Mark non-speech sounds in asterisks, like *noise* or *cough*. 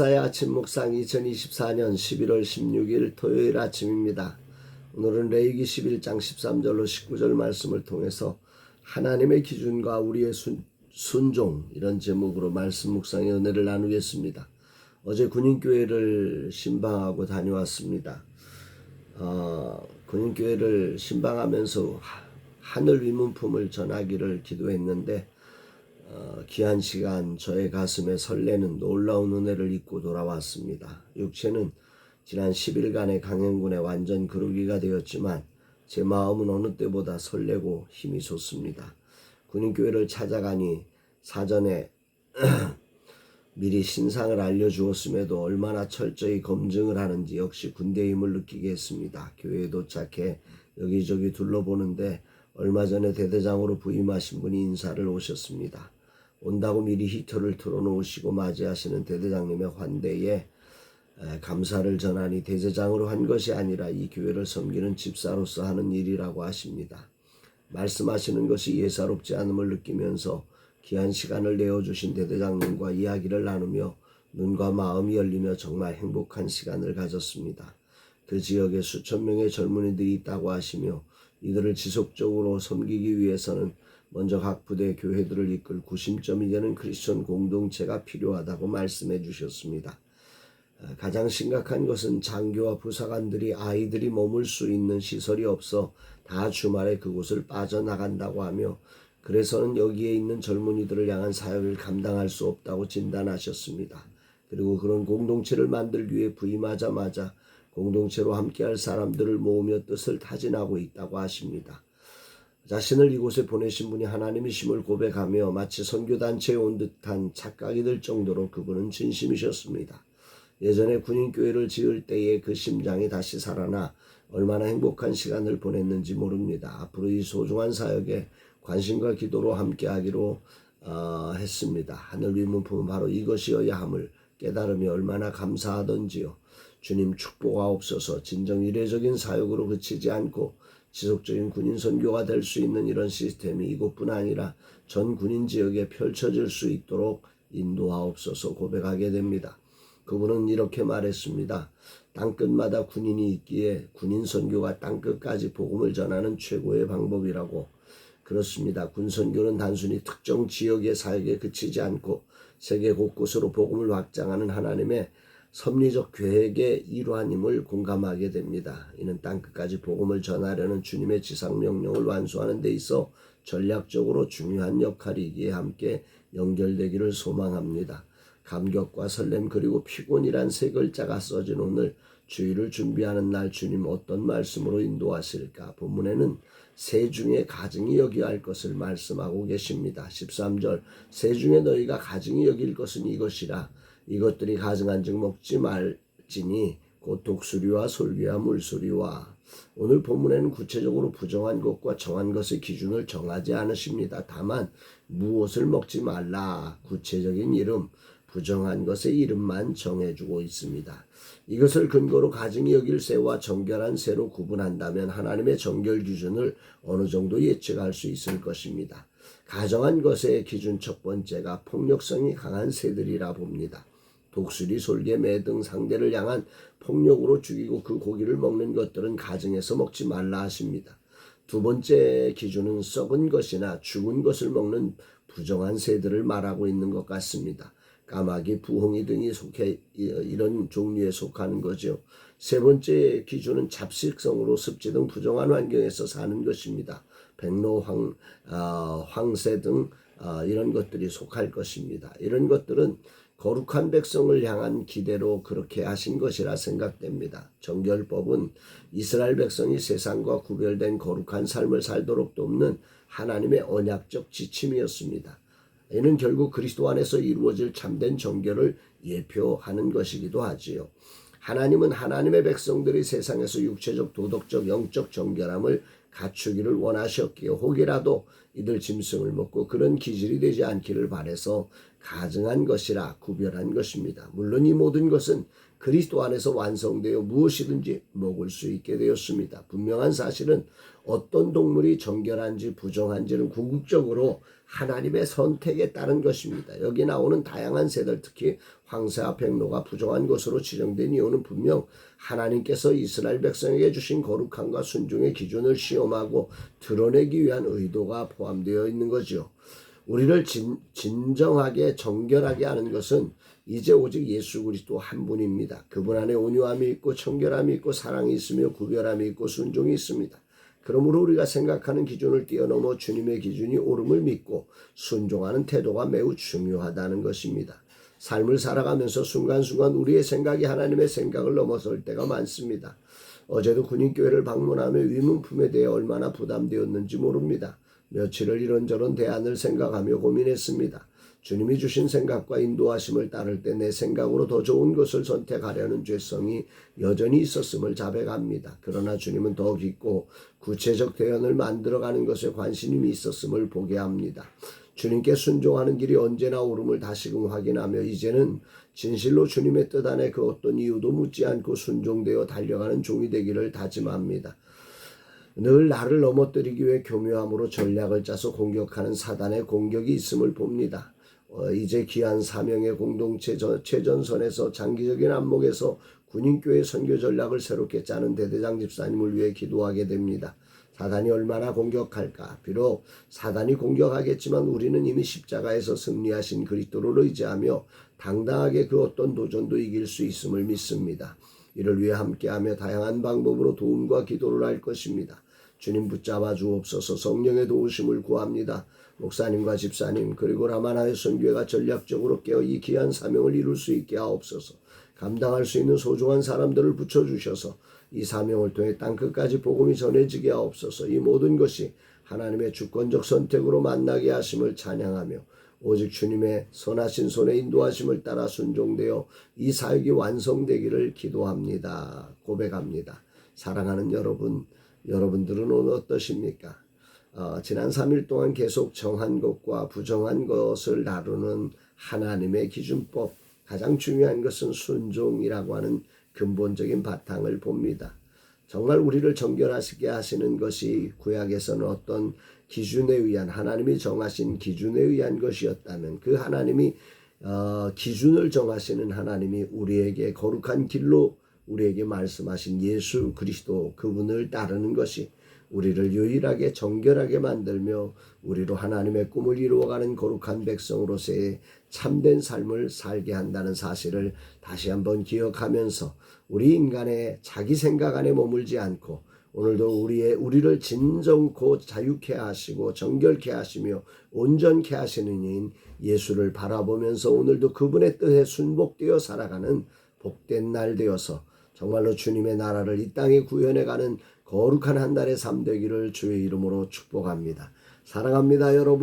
사의 아침 묵상 2024년 11월 16일 토요일 아침입니다. 오늘은 레이기 11장 13절로 19절 말씀을 통해서 하나님의 기준과 우리의 순, 순종 이런 제목으로 말씀 묵상의 은혜를 나누겠습니다. 어제 군인교회를 신방하고 다녀왔습니다. 어, 군인교회를 신방하면서 하- 하늘 위문품을 전하기를 기도했는데 어, 귀한 시간 저의 가슴에 설레는 놀라운 은혜를 입고 돌아왔습니다. 육체는 지난 10일간의 강행군에 완전 그루기가 되었지만 제 마음은 어느 때보다 설레고 힘이 솟습니다. 군인교회를 찾아가니 사전에 *clears throat* 미리 신상을 알려주었음에도 얼마나 철저히 검증을 하는지 역시 군대의 힘을 느끼게 했습니다. 교회에 도착해 여기저기 둘러보는데 얼마 전에 대대장으로 부임하신 분이 인사를 오셨습니다. 온다고 미리 히터를 틀어놓으시고 맞이하시는 대대장님의 환대에 에, 감사를 전하니 대제장으로 한 것이 아니라 이 교회를 섬기는 집사로서 하는 일이라고 하십니다. 말씀하시는 것이 예사롭지 않음을 느끼면서 귀한 시간을 내어주신 대대장님과 이야기를 나누며 눈과 마음이 열리며 정말 행복한 시간을 가졌습니다. 그 지역에 수천 명의 젊은이들이 있다고 하시며 이들을 지속적으로 섬기기 위해서는 먼저 각 부대 교회들을 이끌 구심점이 되는 크리스천 공동체가 필요하다고 말씀해 주셨습니다. 어, 가장 심각한 것은 장교와 부사관들이 아이들이 머물 수 있는 시설이 없어 다 주말에 그곳을 빠져나간다고 하며 그래서는 여기에 있는 젊은이들을 향한 사역을 감당할 수 없다고 진단하셨습니다. 그리고 그런 공동체를 만들기 위해 부임하자마자 공동체로 함께할 사람들을 모으며 뜻을 타진하고 있다고 하십니다. 자신을 이곳에 보내신 분이 하나님이심을 고백하며 마치 선교단체에 온 듯한 착각이 들 정도로 그분은 진심이셨습니다. 예전에 군인교회를 지을 때의 그 심장이 다시 살아나 얼마나 행복한 시간을 보냈는지 모릅니다. 앞으로 이 소중한 사역에 관심과 기도로 함께하기로 어, 했습니다. 하늘 위 문품은 바로 이것이어야 함을 깨달음이 얼마나 감사하던지요. 주님 축복하옵소서 진정 이례적인 사역으로 그치지 않고 지속적인 군인 선교가 될 수 있는 이런 시스템이 이곳뿐 아니라 전 군인 지역에 펼쳐질 수 있도록 인도하옵소서 고백하게 됩니다. 그분은 이렇게 말했습니다. 땅끝마다 군인이 있기에 군인 선교가 땅끝까지 복음을 전하는 최고의 방법이라고 그렇습니다. 군 선교는 단순히 특정 지역의 사역에 그치지 않고 세계 곳곳으로 복음을 확장하는 하나님의 섭리적 계획의 일환임을 공감하게 됩니다. 이는 땅끝까지 복음을 전하려는 주님의 지상 명령을 완수하는 데 있어 전략적으로 중요한 역할이기에 함께 연결되기를 소망합니다. 감격과 설렘 그리고 피곤이란 세 글자가 써진 오늘 주일을 준비하는 날 주님 어떤 말씀으로 인도하실까? 본문에는 세 중에 가증이 여기야 할 것을 말씀하고 계십니다. 13절 세 중에 너희가 가증이 여길 것은 이것이라 이것들이 가증한 즉 먹지 말지니 곧 독수리와 솔기와 물소리와 오늘 본문에는 구체적으로 부정한 것과 정한 것의 기준을 정하지 않으십니다. 다만 무엇을 먹지 말라 구체적인 이름 부정한 것의 이름만 정해주고 있습니다. 이것을 근거로 가증이 여길 새와 정결한 새로 구분한다면 하나님의 정결 기준을 어느 정도 예측할 수 있을 것입니다. 가정한 것의 기준 첫 번째가 폭력성이 강한 새들이라 봅니다. 독수리, 솔개, 매 등 상대를 향한 폭력으로 죽이고 그 고기를 먹는 것들은 가정에서 먹지 말라 하십니다. 두 번째 기준은 썩은 것이나 죽은 것을 먹는 부정한 새들을 말하고 있는 것 같습니다. 까마귀, 부홍이 등이 속해 이런 종류에 속하는 거죠. 세 번째 기준은 잡식성으로 습지 등 부정한 환경에서 사는 것입니다. 백로, 황, 어, 황새 등 어, 이런 것들이 속할 것입니다. 이런 것들은 거룩한 백성을 향한 기대로 그렇게 하신 것이라 생각됩니다. 정결법은 이스라엘 백성이 세상과 구별된 거룩한 삶을 살도록 돕는 하나님의 언약적 지침이었습니다. 이는 결국 그리스도 안에서 이루어질 참된 정결을 예표하는 것이기도 하지요. 하나님은 하나님의 백성들이 세상에서 육체적, 도덕적, 영적 정결함을 갖추기를 원하셨기에 혹이라도 이들 짐승을 먹고 그런 기질이 되지 않기를 바래서 가증한 것이라 구별한 것입니다. 물론 이 모든 것은 그리스도 안에서 완성되어 무엇이든지 먹을 수 있게 되었습니다. 분명한 사실은 어떤 동물이 정결한지 부정한지는 궁극적으로 하나님의 선택에 따른 것입니다. 여기 나오는 다양한 새들 특히 황새와 백로가 부정한 것으로 지정된 이유는 분명 하나님께서 이스라엘 백성에게 주신 거룩함과 순종의 기준을 시험하고 드러내기 위한 의도가 포함되어 있는 거지요. 우리를 진, 진정하게 정결하게 하는 것은 이제 오직 예수 그리스도 한 분입니다. 그분 안에 온유함이 있고 청결함이 있고 사랑이 있으며 구별함이 있고 순종이 있습니다. 그러므로 우리가 생각하는 기준을 뛰어넘어 주님의 기준이 옳음을 믿고 순종하는 태도가 매우 중요하다는 것입니다. 삶을 살아가면서 순간순간 우리의 생각이 하나님의 생각을 넘어설 때가 많습니다. 어제도 군인교회를 방문하며 위문품에 대해 얼마나 부담되었는지 모릅니다. 며칠을 이런저런 대안을 생각하며 고민했습니다. 주님이 주신 생각과 인도하심을 따를 때 내 생각으로 더 좋은 것을 선택하려는 죄성이 여전히 있었음을 자백합니다. 그러나 주님은 더 깊고 구체적 대안을 만들어가는 것에 관심이 있었음을 보게 합니다. 주님께 순종하는 길이 언제나 옳음을 다시금 확인하며 이제는 진실로 주님의 뜻 안에 그 어떤 이유도 묻지 않고 순종되어 달려가는 종이 되기를 다짐합니다. 늘 나를 넘어뜨리기 위해 교묘함으로 전략을 짜서 공격하는 사단의 공격이 있음을 봅니다. 어, 이제 귀한 사명의 공동체 저- 최전선에서 장기적인 안목에서 군인교회 선교 전략을 새롭게 짜는 대대장 집사님을 위해 기도하게 됩니다. 사단이 얼마나 공격할까? 비록 사단이 공격하겠지만 우리는 이미 십자가에서 승리하신 그리스도를 의지하며 당당하게 그 어떤 도전도 이길 수 있음을 믿습니다. 이를 위해 함께하며 다양한 방법으로 도움과 기도를 할 것입니다. 주님 붙잡아 주옵소서 성령의 도우심을 구합니다. 목사님과 집사님 그리고 라마나의 선교회가 전략적으로 깨어 이 귀한 사명을 이룰 수 있게 하옵소서. 감당할 수 있는 소중한 사람들을 붙여주셔서 이 사명을 통해 땅끝까지 복음이 전해지게 하옵소서. 이 모든 것이 하나님의 주권적 선택으로 만나게 하심을 찬양하며 오직 주님의 선하신 손에 인도하심을 따라 순종되어 이 사역이 완성되기를 기도합니다. 고백합니다. 사랑하는 여러분, 여러분들은 오늘 어떠십니까? 어, 지난 3일 동안 계속 정한 것과 부정한 것을 다루는 하나님의 기준법 가장 중요한 것은 순종이라고 하는 근본적인 바탕을 봅니다. 정말 우리를 정결하시게 하시는 것이 구약에서는 어떤 기준에 의한 하나님이 정하신 기준에 의한 것이었다면 그 하나님이 어, 기준을 정하시는 하나님이 우리에게 거룩한 길로 우리에게 말씀하신 예수 그리스도 그분을 따르는 것이 우리를 유일하게 정결하게 만들며 우리로 하나님의 꿈을 이루어가는 거룩한 백성으로서의 참된 삶을 살게 한다는 사실을 다시 한번 기억하면서 우리 인간의 자기 생각 안에 머물지 않고 오늘도 우리의 우리를 진정코 자유케 하시고 정결케 하시며 온전케 하시는 이인 예수를 바라보면서 오늘도 그분의 뜻에 순복되어 살아가는 복된 날 되어서 정말로 주님의 나라를 이 땅에 구현해 가는 거룩한 한 달의 삶 되기를 주의 이름으로 축복합니다. 사랑합니다, 여러분.